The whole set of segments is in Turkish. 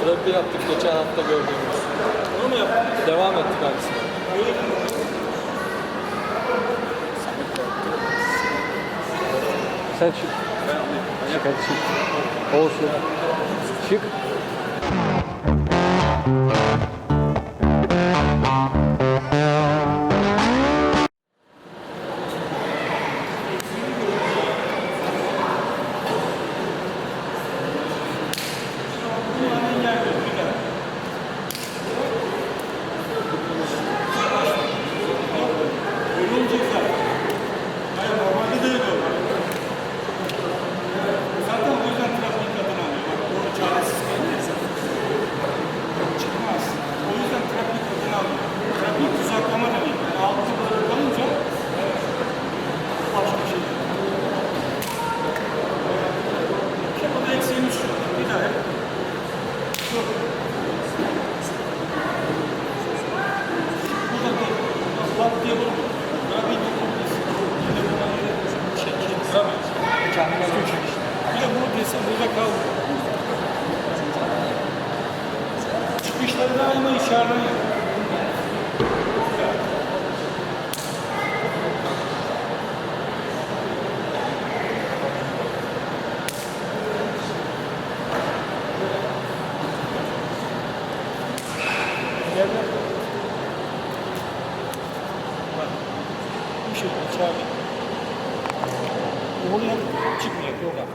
Sürekli yaptık geçen hafta gördüğümüz. Onu mu yaptın? Devam ettik aynısını. Sen çık. Çık hadi çık. Olsun. Çık. Çıkışları daima işaretliyor. Yerde bir şey içeride. Oraya çıkmıyor program.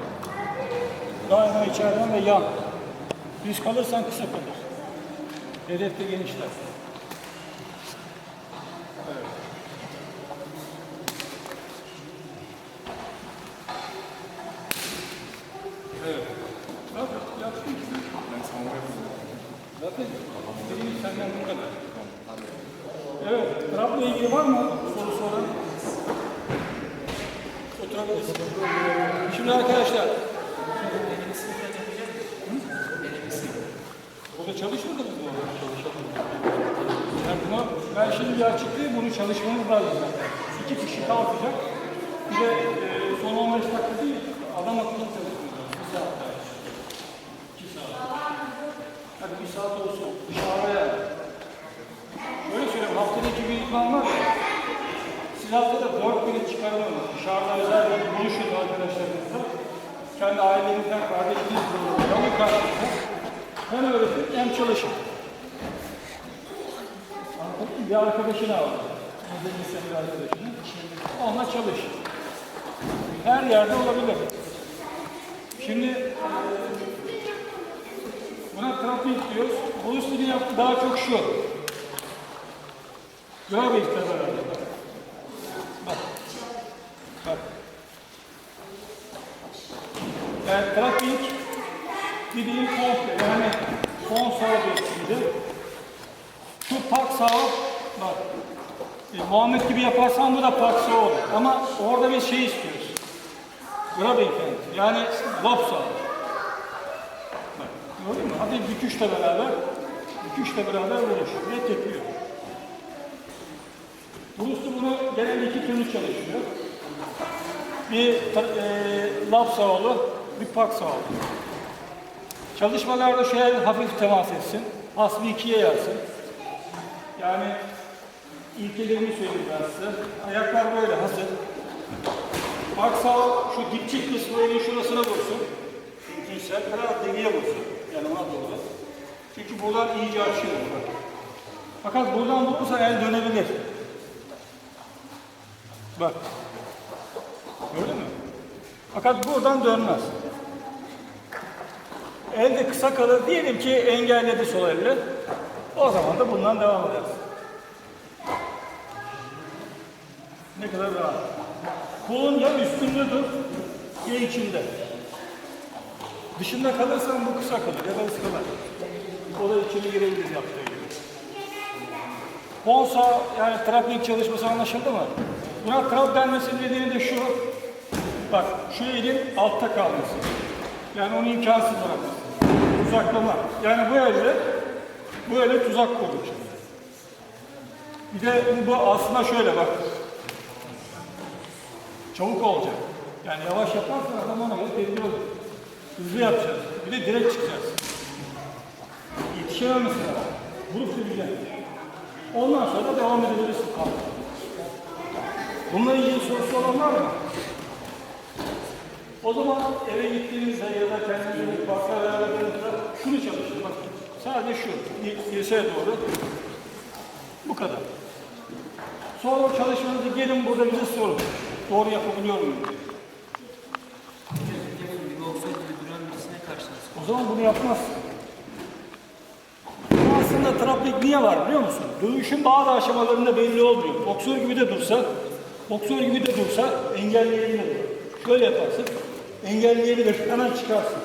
Daima içeriden ve yan. Düz kalırsan kısa kalır. Hedef de genişler. Evet. Evet. İlgili var mı soru soran? Oturabiliriz. Şimdi arkadaşlar. Burada çalışmadınız mı? Yani ben şimdi bir açıklayayım, bunu çalışmanız lazım. İki kişi kalkacak. Bir de e, son 15 dakika değil, adam akıllı çalışmanız lazım. Bir saat daha. İki saat. Hadi bir saat olsun. Dışarıya. Şöyle söyleyeyim, haftada iki bir idman var. Siz haftada dört günü çıkarın Dışarıda özel bir buluşun arkadaşlarınızla. Kendi ailenizden, kardeşinizle, yolu karşınızda. Hem öğretin hem çalışın. Bir arkadaşını al. Özellikle bir arkadaşını. Onunla çalış. Her yerde olabilir. Şimdi eee, Buna trafik diyoruz. Bu üstünü yaptı daha çok şu. Göremeyiz tabii. Bak. Bak. Yani trafik dediğim komple yani son sağ geçsiydi. Şu park sağ bak. E, Muhammed gibi yaparsan bu da park sağ olur. Ama orada bir şey istiyoruz. Grabbing hand. Yani lob sağ. Bak, Gördün mü? Hadi büküşle beraber, büküşle beraber vuruş ve tepiyor. Bruce bunu genelde iki türlü çalışıyor. Bir e, lap sağolu, bir pak sağolu. Çalışmalarda şöyle hafif temas etsin. Hasbi ikiye yarsın. Yani ilkelerini söyleyeyim ben size. Ayaklar böyle hazır. Pak sağ şu dipçik kısmı elin şurasına vursun. Mümkünse biraz deliye vursun. Yani ona doğru. Çünkü buradan iyice açıyor. Fakat buradan vurursa el dönebilir. Bak. Gördün mü? Fakat buradan dönmez. El de kısa kalır. Diyelim ki engelledi sol elle. O zaman da bundan devam ederiz. Ne kadar rahat. Kolun ya üstünde dur ya içinde. Dışında kalırsan bu kısa kalır ya da ıskalar. O da içeri girebilir yaptığı gibi. Bonsa yani trapling çalışması anlaşıldı mı? Buna trap denmesinin nedeni de şu. Bak şu elin altta kalması. Yani onu imkansız bırakması. Uzaklama. Yani bu elle bu elle tuzak kurduk şimdi. Bir de bu aslında şöyle bak. Çabuk olacak. Yani yavaş yaparsan adam ona göre tedbir olur. Hızlı yapacağız. Bir de direkt çıkacağız. İşlememesi lazım. Vurup süreceksin. Ondan sonra devam edebilirsin. Bununla ilgili sorusu olan var mı? O zaman eve gittiğinizde ya da kendinize bir parkta ayarladığınızda şunu çalışın. Bak sadece şu. Dirseğe doğru. Bu kadar. Sonra çalışmanızı gelin burada bize sorun. Doğru yapabiliyor muyum? O zaman bunu yapmazsın. Aslında traplik niye var biliyor musun? Dövüşün bazı aşamalarında belli olmuyor. Boksör gibi de dursa, boksör gibi de dursa engelleyebilir. Şöyle yaparsın, engelleyebilir, hemen çıkarsın.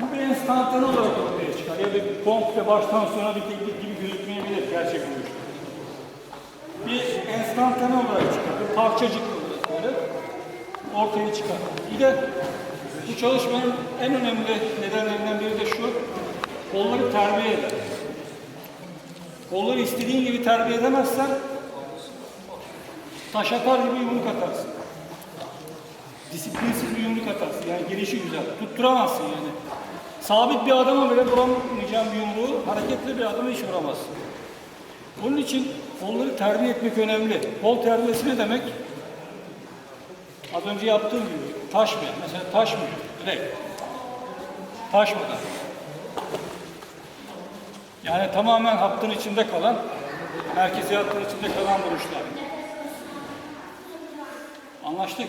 Bu bir enstantane olarak ortaya çıkar. Ya da komple baştan sona bir teknik gibi gözükmeyebilir gerçek dövüşte. Bir enstantane olarak çıkar, bir parçacık ortaya çıkar. Bir de bu çalışmanın en önemli nedenlerinden biri de şu, kolları terbiye eder. Kolları istediğin gibi terbiye edemezsen taş atar gibi yumruk atarsın. Disiplinsiz bir yumruk atarsın. Yani girişi güzel. Tutturamazsın yani. Sabit bir adama bile vuramayacağın bir yumruğu hareketli bir adama hiç vuramazsın. Onun için kolları terbiye etmek önemli. Kol terbiyesi ne demek? Az önce yaptığım gibi taş mı? Mesela taş mı? Direkt. Taşmadan. Yani tamamen hattın içinde kalan, merkezi hattın içinde kalan vuruşlar. Anlaştık.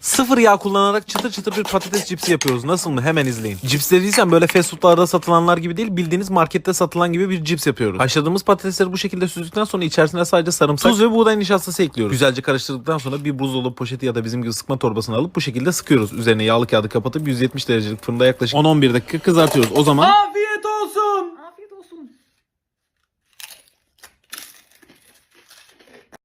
Sıfır yağ kullanarak çıtır çıtır bir patates cipsi yapıyoruz. Nasıl mı? Hemen izleyin. Cips dediysen böyle fast foodlarda satılanlar gibi değil bildiğiniz markette satılan gibi bir cips yapıyoruz. Haşladığımız patatesleri bu şekilde süzdükten sonra içerisine sadece sarımsak, tuz ve buğday nişastası ekliyoruz. Güzelce karıştırdıktan sonra bir buzdolabı poşeti ya da bizim gibi sıkma torbasını alıp bu şekilde sıkıyoruz. Üzerine yağlı kağıdı kapatıp 170 derecelik fırında yaklaşık 10-11 dakika kızartıyoruz. O zaman Afiyet olsun.